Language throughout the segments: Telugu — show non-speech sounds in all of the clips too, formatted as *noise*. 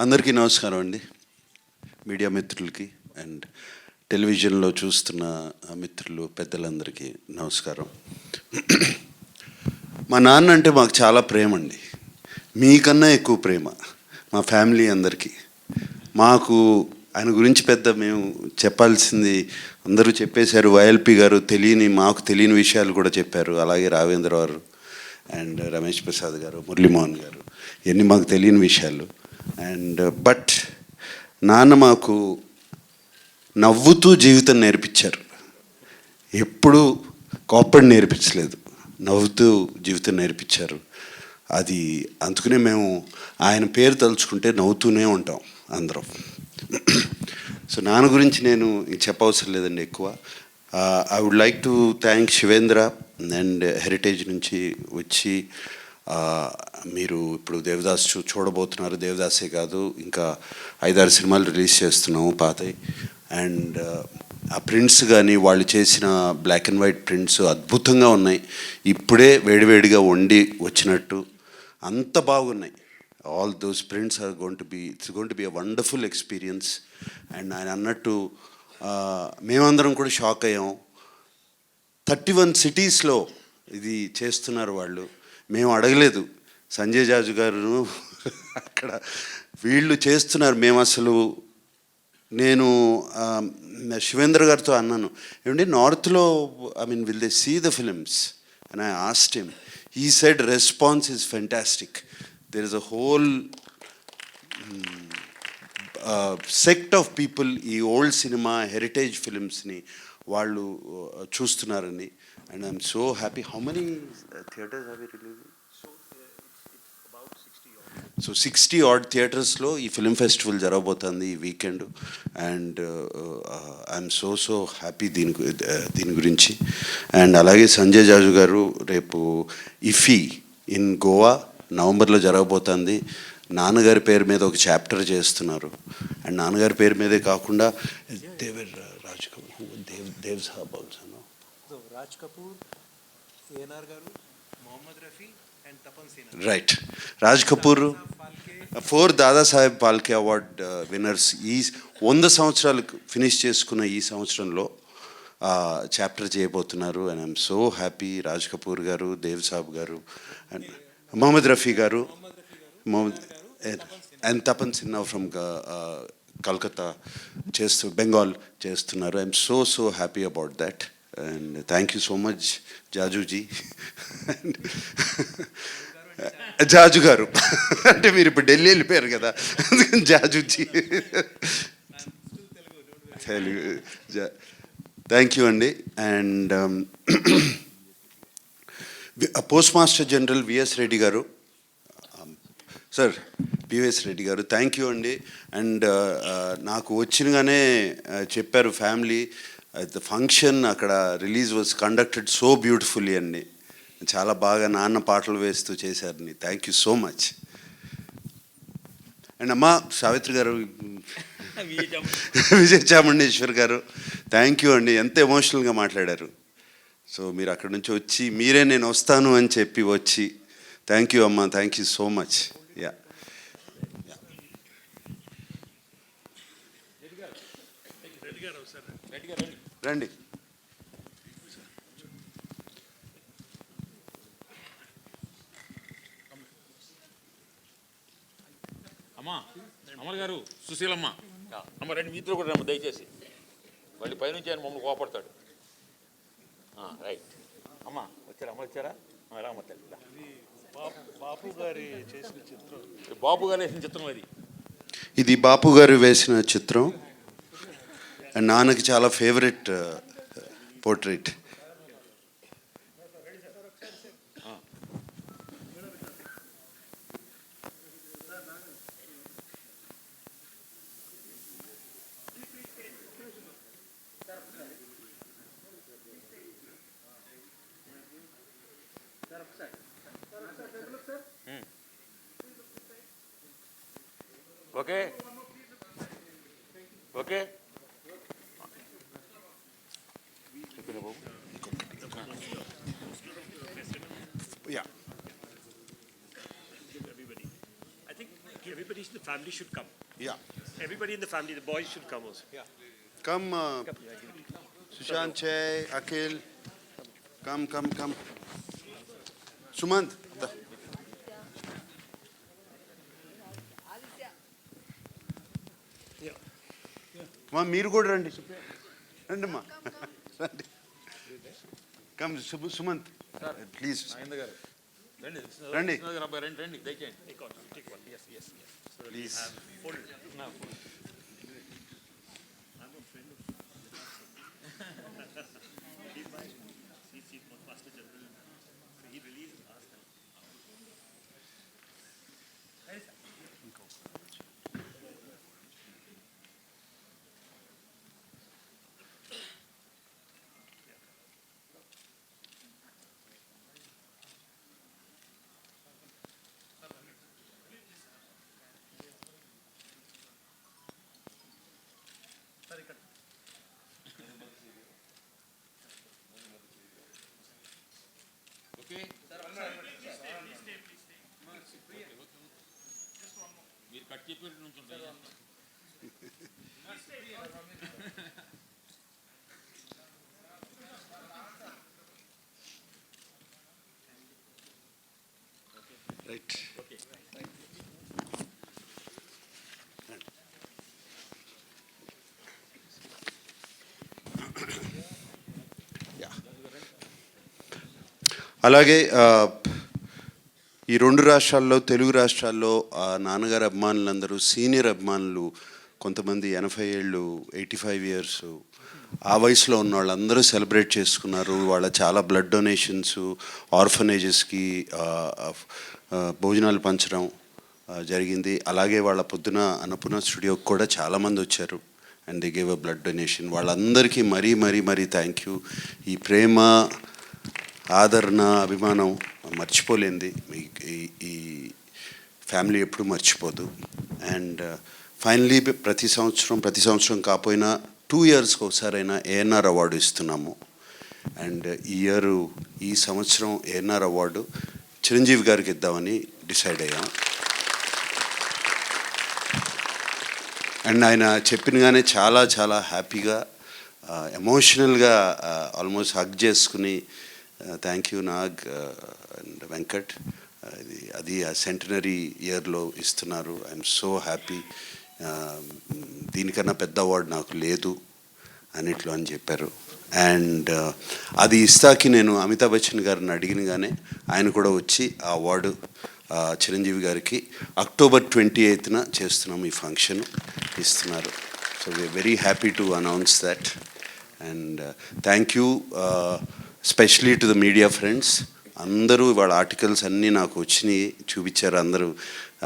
అందరికీ నమస్కారం అండి. మీడియా మిత్రులకి అండ్ టెలివిజన్లో చూస్తున్న మిత్రులు పెద్దలందరికీ నమస్కారం. మా నాన్న అంటే మాకు చాలా ప్రేమ అండి. మీకన్నా ఎక్కువ ప్రేమ మా ఫ్యామిలీ అందరికీ. మాకు ఆయన గురించి పెద్ద మేము చెప్పాల్సింది అందరూ చెప్పేశారు. వైఎల్పి గారు తెలియని మాకు తెలియని విషయాలు కూడా చెప్పారు. అలాగే రావేంద్ర గారు అండ్ రమేష్ ప్రసాద్ గారు మురళీమోహన్ గారు. ఇవన్నీ మాకు తెలియని విషయాలు. అండ్ బట్ uh, నాన్న మాకు నవ్వుతూ జీవితం నేర్పించారు. ఎప్పుడు కోపడి నేర్పించలేదు. నవ్వుతూ జీవితం నేర్పించారు. అది అందుకనే మేము ఆయన పేరు తలుచుకుంటే నవ్వుతూనే ఉంటాం అందరం. సో నాన్న గురించి నేను చెప్పవసరం లేదండి ఎక్కువ. I would like to thank Shivendra and heritage నుంచి వచ్చి మీరు ఇప్పుడు దేవదాస్ చూ చూడబోతున్నారు. దేవదాసే కాదు ఇంకా ఐదారు సినిమాలు రిలీజ్ చేస్తున్నాము పాతవి అండ్ ఆ ప్రింట్స్ కానీ వాళ్ళు చేసిన బ్లాక్ అండ్ వైట్ ప్రింట్స్ అద్భుతంగా ఉన్నాయి. ఇప్పుడే వేడివేడిగా వండి వచ్చినట్టు అంత బాగున్నాయి. All those prints are going to be it's going to be a wonderful experience and ఆయన అన్నట్టు మేమందరం కూడా షాక్ అయ్యాం. థర్టీ వన్ సిటీస్లో ఇది చేస్తున్నారు వాళ్ళు. మేము అడగలేదు. సంజయ్ జాజు గారు అక్కడ వీళ్ళు చేస్తున్నారు. మేము అసలు నేను శివేంద్ర గారితో అన్నాను. ఏమంటే నార్త్లో I mean will they see the films? And I asked him ఈ side response is fantastic there is a whole sect of people ఈ ఓల్డ్ సినిమా హెరిటేజ్ ఫిలిమ్స్ని వాళ్ళు చూస్తున్నారని. And I'm so happy how many theatres అవి రిలీజ్ సో సిక్స్టీ ఆడ్ థియేటర్స్లో ఈ ఫిలిం ఫెస్టివల్ జరగబోతుంది ఈ weekend and I'm so so happy దీని దీని గురించి. అండ్ అలాగే సంజయ్ జాజు గారు రేపు ఇఫీ ఇన్ గోవా నవంబర్లో జరగబోతుంది. నాన్నగారి పేరు మీద ఒక చాప్టర్ చేస్తున్నారు. అండ్ నాన్నగారి పేరు మీదే కాకుండా దేవర్ Raj Kapoor Dev Dev So, Raj Kapoor, ANR గారు Mohammed Rafi and Tapan Sinha. Right Raj Kapoor four Dadasaheb Phalke award winners ఈ వంద సంవత్సరాలు ఫినిష్ చేసుకున్న ఈ సంవత్సరంలో చాప్టర్ చేయబోతున్నారు. And I'm so happy Raj Kapoor గారు దేవ్ సాబ్ గారు అండ్ మొహమ్మద్ రఫీ గారు మొహమ్మద్ అండ్ తపన్ సిన్హా ఫ్రమ్ కలకత్తా చేస్తూ బెంగాల్ చేస్తున్నారు. I'm so so happy about that and thank you so much Jajuji Jaju గారు. అంటే మీరు ఇప్పుడు ఢిల్లీ వెళ్ళిపోయారు కదా. జాజుజీ తెలుగు థ్యాంక్ యూ అండి. And post master general VS Reddy గారు. సార్ పివిఎస్ రెడ్డి గారు థ్యాంక్ యూ అండి. అండ్ నాకు వచ్చినగానే చెప్పారు ఫ్యామిలీ ద ఫంక్షన్ అక్కడ release was conducted so beautifully అండి. చాలా బాగా నాన్న పాటలు వేస్తూ చేశారని thank you so much. And అమ్మ సావిత్రి గారు *laughs* విజయ చాముండేశ్వర్ గారు థ్యాంక్ యూ అండి. ఎంత ఎమోషనల్గా మాట్లాడారు. సో మీరు అక్కడ నుంచి వచ్చి మీరే నేను వస్తాను అని చెప్పి వచ్చి థ్యాంక్ యూ అమ్మ thank you so much yeah రండి. అమ్మా అమర్ గారు సుశీలమ్మ. అమ్మ రెండు మీతో కూడా రమ్మ దయచేసి. మళ్ళీ పైనుంచి ఆయన మమ్మల్ని కోపడతాడు. ఆ, రైట్. అమ్మ వచ్చారా అమ్మ వచ్చారా? ఆ, రామ్మ తల్లి. బాపు గారి చేసిన చిత్రం. బాబు గారు వేసిన చిత్రం అది ఇది బాపు గారు వేసిన చిత్రం. అండ్ నాన్నకి చాలా favourite portrait okay okay family should come. Yeah Everybody in the family, the boys should come also. Yeah. Come Sushant Chay Akhil come come come Sumanth the. Yeah. మా మీరు కూడా రండి రండి అమ్మా రండి కమ్ సుబు సుమంత్ ప్లీజ్ ఆనంద్ గారు రండి రండి. విశ్వనాథ్ గారు అబ్బాయి రండి రండి దయచేయండి Take one, take one. Yes, yes, yes. Please. మీరు కట్ చెప్పి నుంచి ఉంటాయి రైట్ అలాగే ఆ, ఈ రెండు రాష్ట్రాల్లో తెలుగు రాష్ట్రాల్లో ఆ నాన్నగారు అభిమానులందరూ సీనియర్ అభిమానులు కొంతమంది ఎనభై ఏళ్ళు ఎయిటీ ఫైవ్ ఇయర్స్ ఆ వయసులో ఉన్న వాళ్ళందరూ సెలబ్రేట్ చేసుకున్నారు. వాళ్ళ చాలా బ్లడ్ డొనేషన్స్ ఆర్ఫనేజెస్కి భోజనాలు పంచడం జరిగింది. అలాగే వాళ్ళ పొద్దున అన్నపూర్ణ స్టూడియోకి కూడా చాలామంది వచ్చారు. And they gave a blood donation. వాళ్ళందరికీ మరీ మరీ మరీ థ్యాంక్ యూ. ఈ ప్రేమ ఆదరణ అభిమానం మర్చిపోలేంది ఈ- ఈ ఫ్యామిలీ ఎప్పుడు మర్చిపోదు. అండ్ uh, ఫైనలీ ప్రతి సంవత్సరం ప్రతి సంవత్సరం కాకపోయినా టూ ఇయర్స్కి ఒకసారైనా ఏఎన్ఆర్ అవార్డు ఇస్తున్నాము. అండ్ ఈ ఇయర్ ఈ సంవత్సరం ఏఎన్ఆర్ అవార్డు చిరంజీవి గారికి ఇద్దామని డిసైడ్ అయ్యాం. అండ్ ఆయన చెప్పినగానే చాలా చాలా హ్యాపీగా uh, ఎమోషనల్గా uh, ఆల్మోస్ట్ హగ్ చేసుకుని thank you Nag and Venkat ఇది అది ఆ సెంటనరీ ఇయర్లో ఇస్తున్నారు. ఐఎమ్ సో హ్యాపీ దీనికన్నా పెద్ద అవార్డు నాకు లేదు అన్నిట్లో అని చెప్పారు. అండ్ uh, అది ఇస్తాకి నేను అమితాబ్ బచ్చన్ గారిని అడిగినగానే ఆయన కూడా వచ్చి ఆ అవార్డు చిరంజీవి గారికి అక్టోబర్ ట్వంటీ ఎయిత్న చేస్తున్నాం ఈ ఫంక్షన్ ఇస్తున్నారు. So we're very happy to announce that and thank you specially to the media friends అందరూ వాళ్ళ ఆర్టికల్స్ అన్నీ నాకు వచ్చినాయి చూపించారు అందరూ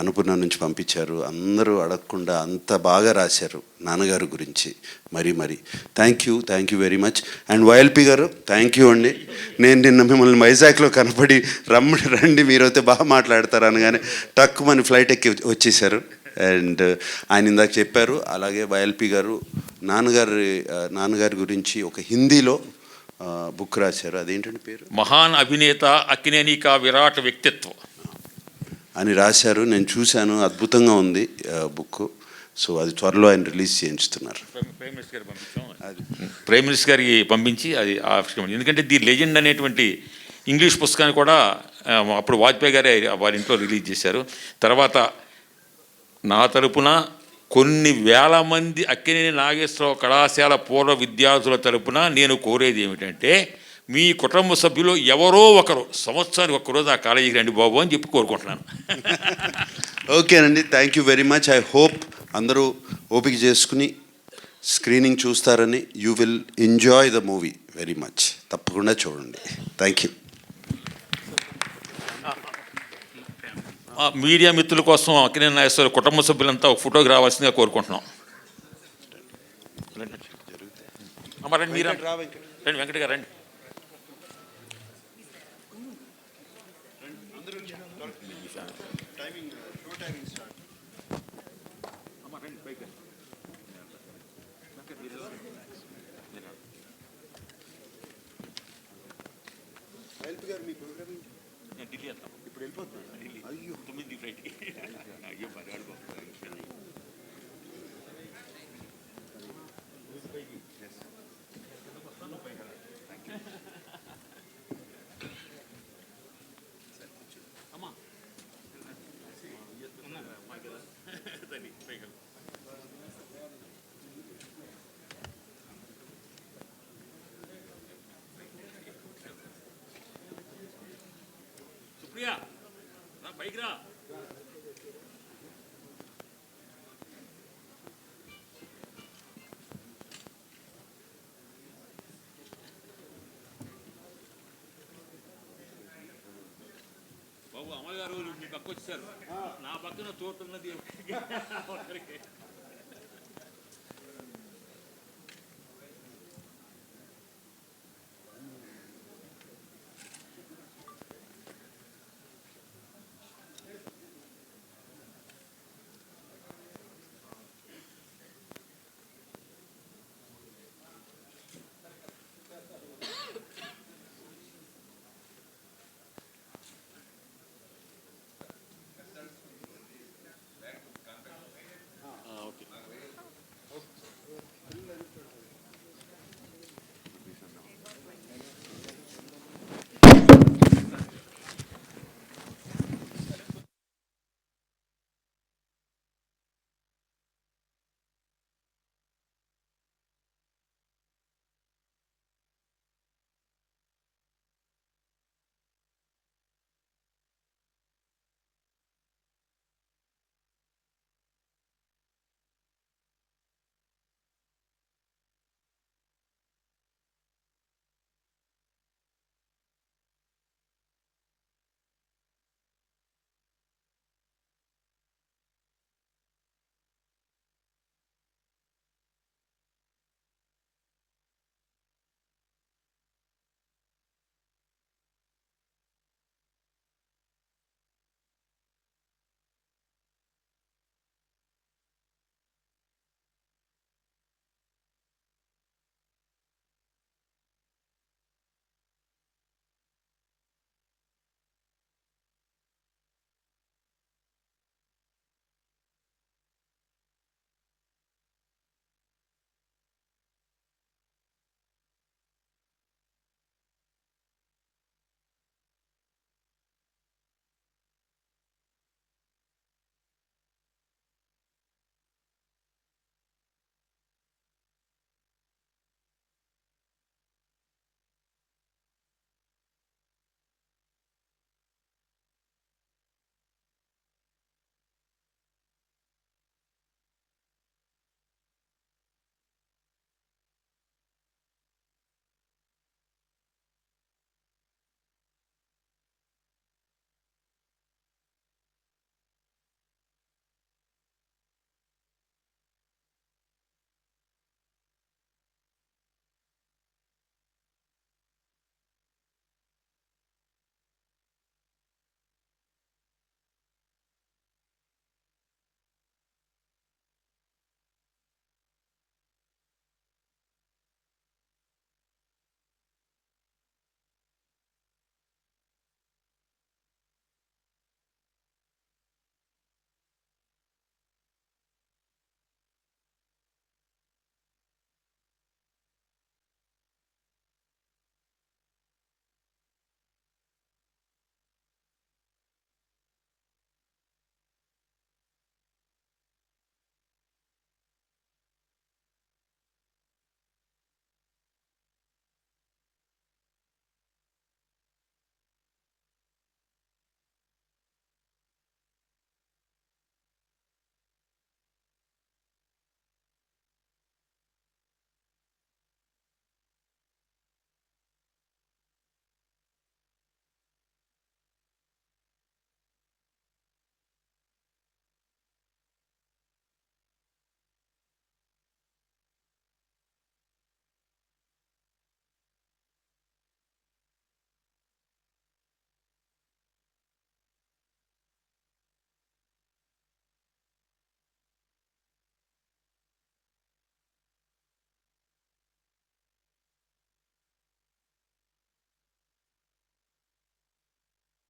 అనుపూర్ణ నుంచి పంపించారు అందరూ అడగకుండా అంత బాగా రాశారు నాన్నగారు గురించి. మరీ మరీ. Thank you thank you very much and YLP గారు థ్యాంక్ యూ అండి. నేను నిన్న మిమ్మల్ని వైజాగ్లో కనపడి రమ్మడి రండి మీరైతే బాగా మాట్లాడతారు అనగానే టక్కుమని ఫ్లైట్ ఎక్కి వచ్చేసారు అండ్ uh, ఆయన ఇందాక చెప్పారు అలాగే వైఎల్పి గారు నాన్నగారి uh, నాన్నగారి గురించి ఒక హిందీలో బుక్ రాశారు అదేంటండి పేరు? మహాన్ అభినేత అక్కినేని కా విరాట్ వ్యక్తిత్వం. అని రాశారు నేను చూశాను అద్భుతంగా ఉంది బుక్ సో అది త్వరలో ఆయన రిలీజ్ చేయించుతున్నారు. ప్రైమ్ మినిస్టర్ గారికి పంపించాం. అది. ప్రైమ్ మినిస్టర్ గారికి పంపించి అది ఆవిష్కరణ ఎందుకంటే ది లెజెండ్ అనేటువంటి ఇంగ్లీష్ పుస్తకాన్ని కూడా అప్పుడు వాజ్పేయి గారే వారి ఇంట్లో రిలీజ్ చేశారు. తర్వాత నా తరపున కొన్ని వేల మంది అక్కినేని నాగేశ్వరరావు కళాశాల పూర్వ విద్యార్థుల తరపున నేను కోరేది ఏమిటంటే మీ కుటుంబ సభ్యులు ఎవరో ఒకరు సంవత్సరానికి ఒక్కరోజు ఆ కాలేజీకి రండి బాబు అని చెప్పి కోరుకుంటున్నాను. ఓకేనండి thank you very much I hope అందరూ ఓపిక చేసుకుని స్క్రీనింగ్ చూస్తారని you will enjoy the movie very much తప్పకుండా చూడండి. థ్యాంక్ యూ మీడియా మిత్రుల కోసం అక్కినేని నాగేశ్వర కుటుంబ సభ్యులంతా ఒక ఫోటోకి రావాల్సిందిగా కోరుకుంటున్నాం. అమ్మ రండి మీరు రండి. రండి వెంకట గారు రండి. నేను ఢిల్లీ వెళ్తాం ఇప్పుడు వెళ్ళిపోతున్నా ఢిల్లీ తొమ్మిది ఫ్లైట్కి *laughs* అయ్యో మరి అడుగు బాబు అమల్ గారు మీ పక్క వచ్చేసారు నా పక్కన తోట ఉన్నది *laughs*